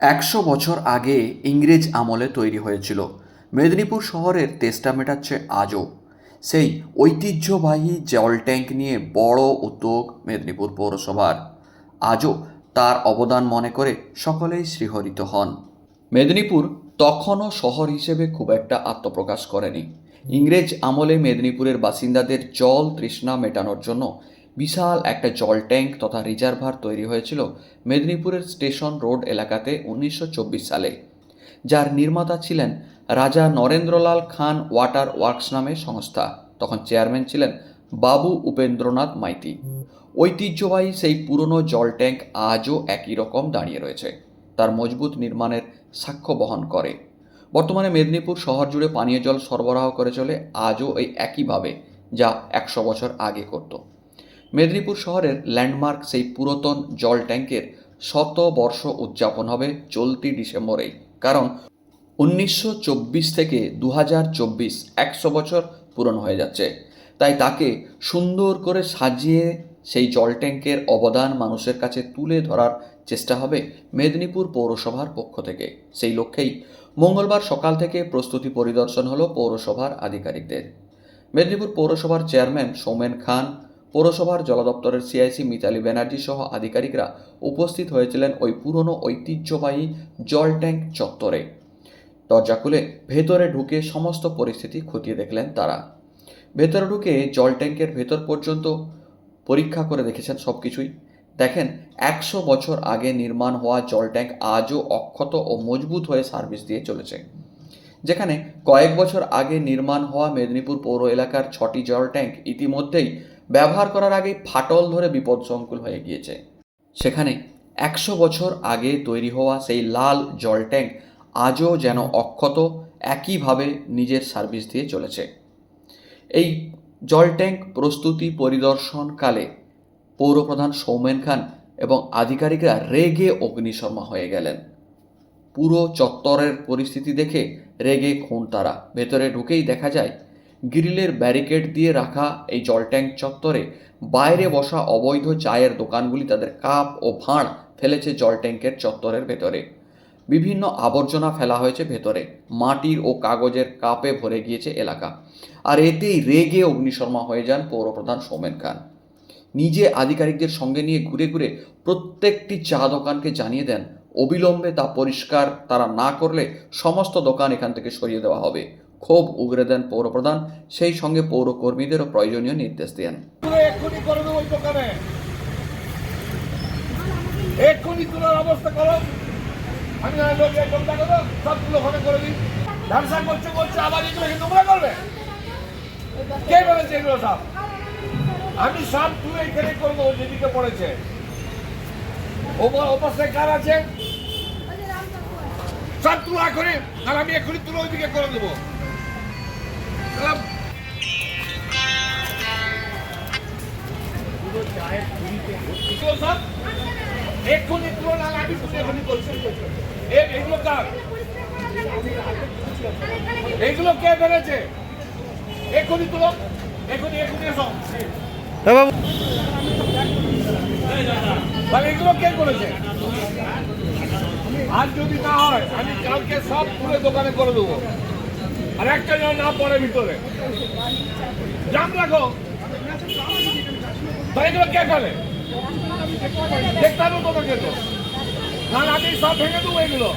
একশো বছর আগে ইংরেজ আমলে তৈরি হয়েছিল। মেদিনীপুর শহরের তেষ্টা মেটাচ্ছে আজও। সেই ঐতিহ্যবাহী জল ট্যাঙ্ক নিয়ে বড় উদ্যোগ মেদিনীপুর পৌরসভার। আজও তার অবদান মনে করে সকলেই শ্রীহরিত হন। মেদিনীপুর তখনও শহর হিসেবে খুব একটা আত্মপ্রকাশ করেনি। ইংরেজ আমলে মেদিনীপুরের বাসিন্দাদের জল তৃষ্ণা মেটানোর জন্য বিশাল একটা জল ট্যাঙ্ক তথা রিজার্ভার তৈরি হয়েছিল মেদিনীপুরের স্টেশন রোড এলাকাতে উনিশশো চব্বিশ সালে। যার নির্মাতা ছিলেন রাজা নরেন্দ্রলাল খান ওয়াটার ওয়ার্কস নামে সংস্থা। তখন চেয়ারম্যান ছিলেন বাবু উপেন্দ্রনাথ মাইতি। ঐতিহ্যবাহী সেই পুরনো জল ট্যাঙ্ক আজও একই রকম দাঁড়িয়ে রয়েছে। তার মজবুত নির্মাণের সাক্ষ্য বহন করে। বর্তমানে মেদিনীপুর শহর জুড়ে পানীয় জল সরবরাহ করে চলে আজও এই একইভাবে, যা একশো বছর আগে করত। মেদিনীপুর শহরের ল্যান্ডমার্ক সেই পুরাতন জল ট্যাঙ্কের শত বর্ষ উদযাপন হবে চলতি ডিসেম্বরেই। কারণ উনিশশো চব্বিশ থেকে দু হাজার চব্বিশ একশো বছর পূরণ হয়ে যাচ্ছে। তাই তাকে সুন্দর করে সাজিয়ে সেই জল ট্যাঙ্কের অবদান মানুষের কাছে তুলে ধরার চেষ্টা হবে মেদিনীপুর পৌরসভার পক্ষ থেকে। সেই লক্ষ্যেই মঙ্গলবার সকাল থেকে প্রস্তুতি পরিদর্শন হলো পৌরসভার আধিকারিকদের। মেদিনীপুর পৌরসভার চেয়ারম্যান সৌমেন খান পৌরসভার জল দপ্তরের সিআইসি মিতালি ব্যানার্জি সহ আধিকারিকরা উপস্থিত হয়েছিলেন ওই পুরনো ঐতিহ্যবাহী জল ট্যাঙ্ক চত্বরে। দরজা খুলে ভেতরে ঢুকে সমস্ত পরিস্থিতি খতিয়ে দেখলেন তারা। ভেতরে ঢুকে জল ট্যাঙ্কের ভেতর পর্যন্ত পরীক্ষা করে দেখেছেন সব কিছুই দেখেন, একশো বছর আগে নির্মাণ হওয়া জল ট্যাঙ্ক আজও অক্ষত ও মজবুত হয়ে সার্ভিস দিয়ে চলেছে। যেখানে কয়েক বছর আগে নির্মাণ হওয়া মেদিনীপুর পৌর এলাকার ছটি জল ট্যাঙ্ক ইতিমধ্যেই ব্যবহার করার আগেই ফাটল ধরে বিপদসংকুল হয়ে গিয়েছে। সেখানে একশো বছর আগে তৈরি হওয়া সেই লাল জল ট্যাঙ্ক আজও যেন অক্ষত, একইভাবে নিজের সার্ভিস দিয়ে চলেছে। এই জল ট্যাঙ্ক প্রস্তুতি পরিদর্শনকালে পৌরপ্রধান সৌমেন খান এবং আধিকারিকরা রেগে অগ্নিশর্মা হয়ে গেলেন। পুরো চত্বরের পরিস্থিতি দেখে রেগে খুন তারা। ভেতরে ঢুকেই দেখা যায় গ্রিলের ব্যারিকেড দিয়ে রাখা এই জল ট্যাঙ্ক চত্বরে বাইরে বসা অবৈধ চায়ের দোকানগুলি তাদের কাপ ও ভাঁড় ফেলেছে জল ট্যাঙ্কের চত্বরের ভেতরে। বিভিন্ন আবর্জনা ফেলা হয়েছে ভেতরে। মাটির ও কাগজের কাপে ভরে গিয়েছে এলাকা। আর এতেই রেগে অগ্নিশর্মা হয়ে যান পৌরপ্রধান সৌমেন খান। নিজে আধিকারিকদের সঙ্গে নিয়ে ঘুরে ঘুরে প্রত্যেকটি চা দোকানকে জানিয়ে দেন, অবিলম্বে তা পরিষ্কার তারা না করলে সমস্ত দোকান এখান থেকে সরিয়ে দেওয়া হবে। ক্ষোভ উগরে দেন পৌরপ্রধান, সেই সঙ্গে পৌরকর্মীদেরও প্রয়োজনীয় নির্দেশ দেন। এক্ষুনি আমি করে কি করবে? বলেছে এগুলো সব? আমি তুলে এখানে করে দেবো যেদিকে পড়েছে। অবস্থায় কার আছে? সব তুলা করে আর আমি এক্ষুনি তুলে ওইদিকে করে দেবো। এক্ষুনি না আমি এগুলো কার? এগুলো কে এক্ষুনি তুলো এক্ষুনি এক্ষুনি এসো। তাহলে এগুলো কে করেছে? আর যদি না হয় আমি কালকে সব তুলে দোকানে করে দেবো। আর একটা যেন না পড়ে ভিতরে। জাম রাখো। তাহলে এগুলো কে ফেলে? দেখতে তোমাকে তো না আমি সব ভেঙে দেবো এগুলো।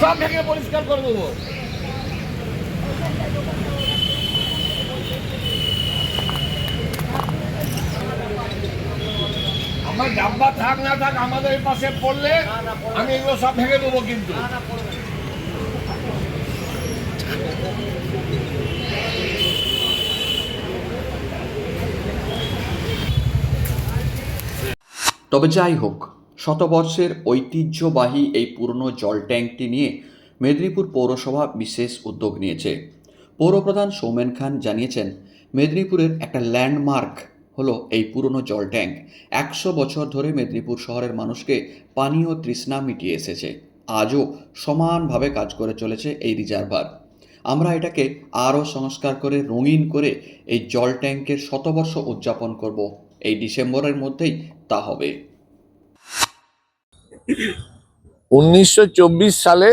সব ভেঙে পরিষ্কার করে দেবো। আমার ডাব্বা থাক না থাক আমাদের পাশে পড়লে আমি এগুলো সব ভেঙে দেবো কিন্তু। তবে যাই হোক, শতবর্ষের ঐতিহ্যবাহী এই পুরনো জল ট্যাঙ্কটি নিয়ে মেদিনীপুর পৌরসভা বিশেষ উদ্যোগ নিয়েছে। পৌরপ্রধান সৌমেন খান জানিয়েছেন, মেদিনীপুরের একটা ল্যান্ডমার্ক হলো এই পুরনো জল ট্যাঙ্ক। একশো বছর ধরে মেদিনীপুর শহরের মানুষকে পানীয় তৃষ্ণা মিটিয়ে এসেছে। আজও সমানভাবে কাজ করে চলেছে এই রিজার্ভার। আমরা এটাকে আরও সংস্কার করে, রঙিন করে এই জল ট্যাঙ্কের শতবর্ষ উদযাপন করব। এই ডিসেম্বরের মধ্যেই তা হবে। উনিশশো চব্বিশ সালে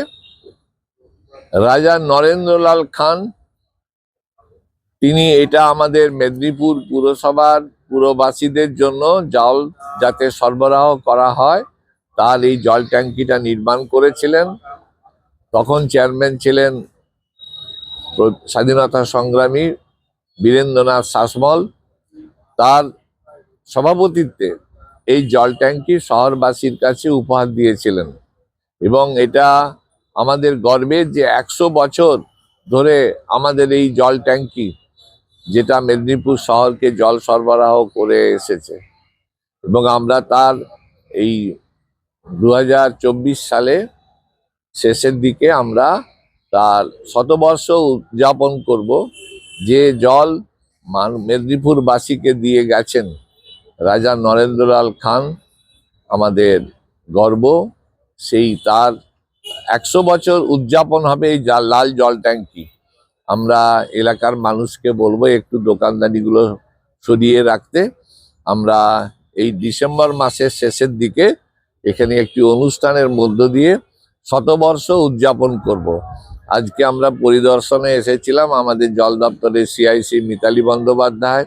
রাজা নরেন্দ্রলাল খান, তিনি এটা আমাদের মেদিনীপুর পুরসভার পুরবাসীদের জন্য জল যাতে সরবরাহ করা হয়, তার এই জল ট্যাঙ্কিটা নির্মাণ করেছিলেন। তখন চেয়ারম্যান ছিলেন স্বাধীনতা সংগ্রামী বীরেন্দ্রনাথ শাসমল, তার সভাপতিত্বে এই জল ট্যাঙ্কি শহরবাসীর কাছে উপহার দিয়েছিলেন। এবং এটা আমাদের গর্বের যে একশো বছর ধরে আমাদের এই জল ট্যাঙ্কি যেটা মেদিনীপুর শহরকে জল সরবরাহ করে এসেছে। এবং আমরা তার এই দু হাজার চব্বিশ সালে শেষের দিকে আমরা তার শতবর্ষ উদযাপন করব। যে জল মান- মেদিনীপুরবাসীকে দিয়ে গেছেন রাজা নরেন্দ্রলাল খান, আমাদের গর্ব। সেই তার একশো বছর উদযাপন হবে এই লাল জল ট্যাঙ্কি। আমরা এলাকার মানুষকে বলব একটু দোকানদারিগুলো সরিয়ে রাখতে। আমরা এই ডিসেম্বর মাসের শেষের দিকে এখানে একটি অনুষ্ঠানের মধ্য দিয়ে শতবর্ষ উদযাপন করব। আজকে আমরা পরিদর্শনে এসেছিলাম আমাদের জল দপ্তরের সিআইসি মিতালি বন্দ্যোপাধ্যায়,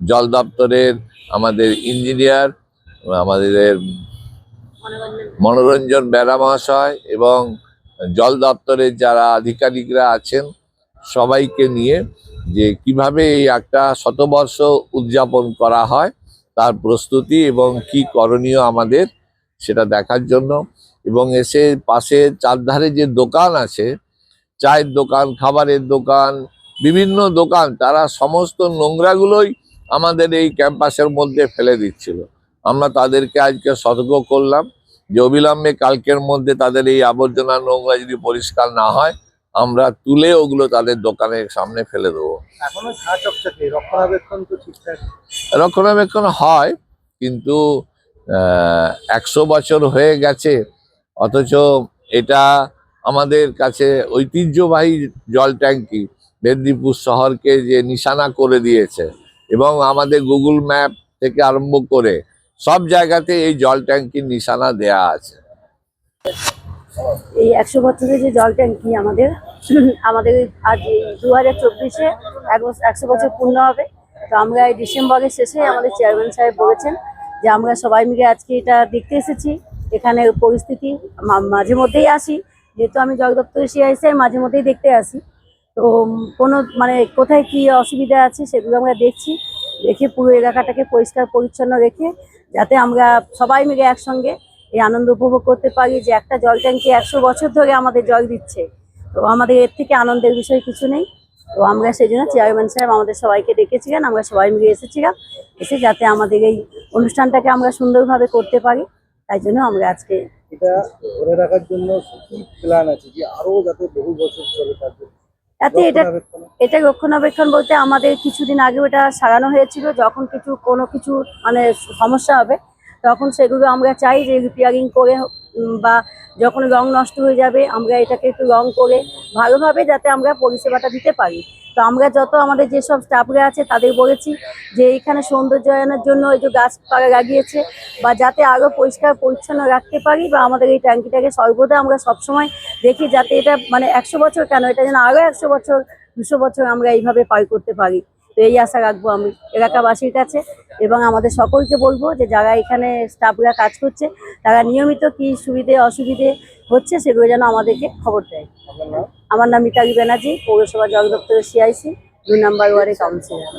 জল দপ্তরের আমাদের ইঞ্জিনিয়ার, আমাদের মনোরঞ্জন বেরা মহাশয় এবং জল দপ্তরের যারা আধিকারিকরা আছেন সবাইকে নিয়ে যে কীভাবে এই একটা শতবর্ষ উদযাপন করা হয়, তার প্রস্তুতি এবং কি করণীয় আমাদের সেটা দেখার জন্য এবং এসে পাশে চারধারে যে দোকান আছে চায়ের দোকান খাবারের দোকান বিভিন্ন দোকান তারা সমস্ত নোংরাগুলোই আমাদের এই ক্যাম্পাসের মধ্যে ফেলে দিচ্ছিল। আমরা তাদেরকে আজকে সতর্ক করলাম যে অবিলম্বে কালকের মধ্যে তাদের এই আবর্জনা নোংরা যদি পরিষ্কার না হয় আমরা তুলে ওগুলো তাদের দোকানের সামনে ফেলে দেবো। রক্ষণাবেক্ষণ হয় কিন্তু একশো বছর হয়ে গেছে অথচ এটা আমাদের কাছে ঐতিহ্যবাহী জল ট্যাঙ্কি মেদিনীপুর শহরকে যে নিশানা করে দিয়েছে এবং আমাদের গুগল ম্যাপ থেকে আরম্ভ করে সব জায়গাতে এই জল ট্যাঙ্কির নিশানা দেয়া আছে। এই একশো বছরের যে জল ট্যাঙ্কি আমাদের আমাদের আজ দু হাজার চব্বিশে একশো বছর পূর্ণ হবে। তো আমরা এই ডিসেম্বরের শেষে আমাদের চেয়ারম্যান সাহেব বলেছেন যে আমরা সবাই মিলে আজকে এটা দেখতে এসেছি। এখানে পরিস্থিতি মাঝে মধ্যেই আসি। যেহেতু আমি জল দপ্তরে সিআইসি মাঝে মধ্যেই দেখতে আসি, তো কোনো মানে কোথায় কি অসুবিধা আছে সেগুলো আমরা দেখছি। দেখে পুরো এলাকাটাকে পরিষ্কার, পরিচ্ছন্ন রেখে যাতে আমরা সবাই মিলে একসঙ্গে এই আনন্দ উপভোগ করতে পারি যে একটা জল ট্যাঙ্কি একশো বছর ধরে আমাদের জল দিচ্ছে। তো আমাদের এর থেকে আনন্দের বিষয় কিছু নেই। তো আমরা সেই জন্য চেয়ারম্যান সাহেব আমাদের সবাইকে ডেকেছিলেন, আমরা সবাই মিলে এসেছিলাম। এসে যাতে আমাদের এই অনুষ্ঠানটাকে আমরা সুন্দরভাবে করতে পারি, তাই জন্য আমরা আজকে এটা ধরে রাখার জন্য কি প্ল্যান আছে যে আরও যাতে বহু বছর চলে থাকবে এতে এটা রক্ষণাবেক্ষণ? এটা রক্ষণাবেক্ষণ বলতে আমাদের কিছুদিন আগে ওটা সারানো হয়েছিল। যখন কিছু কোনো কিছু মানে সমস্যা হবে তখন সেগুলো আমরা চাই যে রিপেয়ারিং করে বা যখন রং নষ্ট হয়ে যাবে, আমরা এটাকে একটু রং করে ভালোভাবে যাতে আমরা পরিষেবাটা দিতে পারি। তো আমরা যত আমাদের যেসব স্টাফরা আছে, তাদের বলেছি যে এখানে সৌন্দর্যায়নের জন্য এই যে গাছপালা লাগিয়েছে, বা যাতে আরও পরিষ্কার পরিচ্ছন্ন রাখতে পারি, বা আমাদের এই ট্যাঙ্কিটাকে সর্বদা আমরা সবসময় দেখি যাতে এটা মানে একশো বছর কেন, এটা যেন আরও একশো বছর, দুশো বছর আমরা এইভাবে পার করতে পারি। এই আশা রাখব আমি এলাকাবাসীর কাছে এবং আমাদের সকলকে বলব যে যারা এখানে স্টাফরা কাজ করছে তারা নিয়মিত কি সুবিধে অসুবিধে হচ্ছে সেগুলো যেন আমাদেরকে খবর দেয়। আমার নাম মিতালি ব্যানার্জি পৌরসভা জল দপ্তরের সিআইসি দুই নাম্বার ওয়ার্ডে কাউন্সিলর।